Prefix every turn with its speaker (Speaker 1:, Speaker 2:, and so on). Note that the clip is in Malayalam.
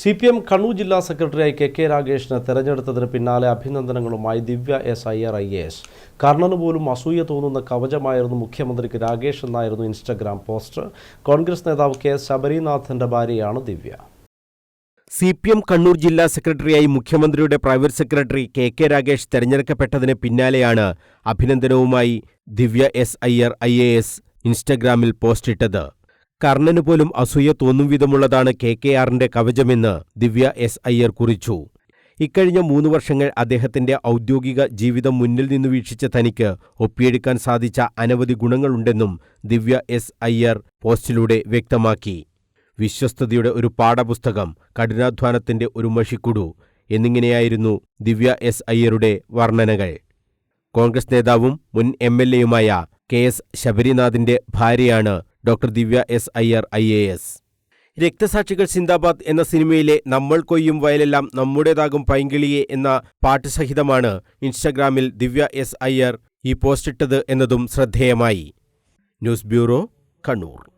Speaker 1: സി പി എം കണ്ണൂർ ജില്ലാ സെക്രട്ടറിയായി കെ കെ രാഗേഷിനെ തെരഞ്ഞെടുത്തതിന് പിന്നാലെ അഭിനന്ദനങ്ങളുമായി Divya S Iyer I S. കർണന് പോലും അസൂയ തോന്നുന്ന കവചമായിരുന്നു മുഖ്യമന്ത്രിക്ക് രാഗേഷ് എന്നായിരുന്നു ഇൻസ്റ്റഗ്രാം പോസ്റ്റ് കോൺഗ്രസ് നേതാവ് കെ ശബരിനാഥന്റെ ഭാര്യയാണ് Divya.
Speaker 2: C P M Kannur ജില്ലാ സെക്രട്ടറിയായി മുഖ്യമന്ത്രിയുടെ private secretary K K Ragesh തെരഞ്ഞെടുക്കപ്പെട്ടതിന് പിന്നാലെയാണ് അഭിനന്ദനവുമായി Divya S Iyer I A S ഇൻസ്റ്റഗ്രാമിൽ പോസ്റ്റിട്ടത്. കർണന് പോലും അസൂയ തോന്നും വിധമുള്ളതാണ് കെ കെ ആറിന്റെ കവചമെന്ന് ദിവ്യ എസ് അയ്യർ കുറിച്ചു. ഇക്കഴിഞ്ഞ മൂന്ന് വർഷങ്ങൾ അദ്ദേഹത്തിന്റെ ഔദ്യോഗിക ജീവിതം മുന്നിൽ നിന്ന് വീക്ഷിച്ച തനിക്ക് ഒപ്പിയെടുക്കാൻ സാധിച്ച അനവധി ഗുണങ്ങളുണ്ടെന്നും ദിവ്യ എസ് അയ്യർ പോസ്റ്റിലൂടെ വ്യക്തമാക്കി. വിശ്വസ്തയുടെ ഒരു പാഠപുസ്തകം കഠിനാധ്വാനത്തിന്റെ ഒരു മഷിക്കുടു എന്നിങ്ങനെയായിരുന്നു ദിവ്യ എസ് അയ്യരുടെ വർണനകൾ. കോൺഗ്രസ് നേതാവും മുൻ എം എൽ എയുമായ കെ എസ് ശബരിനാഥിന്റെ ഭാര്യയാണ് doctor Divya S I R I A S. രക്തസാക്ഷികൾ സിന്ദാബാദ് എന്ന സിനിമയിലെ നമ്മൾ കൊയ്യും വയലെല്ലാം നമ്മുടേതാകും പൈങ്കിളിയെ എന്ന പാട്ട് സഹിതമാണ് ഇൻസ്റ്റഗ്രാമിൽ ദിവ്യ എസ് ഐ ആർ ഈ പോസ്റ്റിട്ടത് എന്നതും ശ്രദ്ധേയമായി. News bureau Kannur.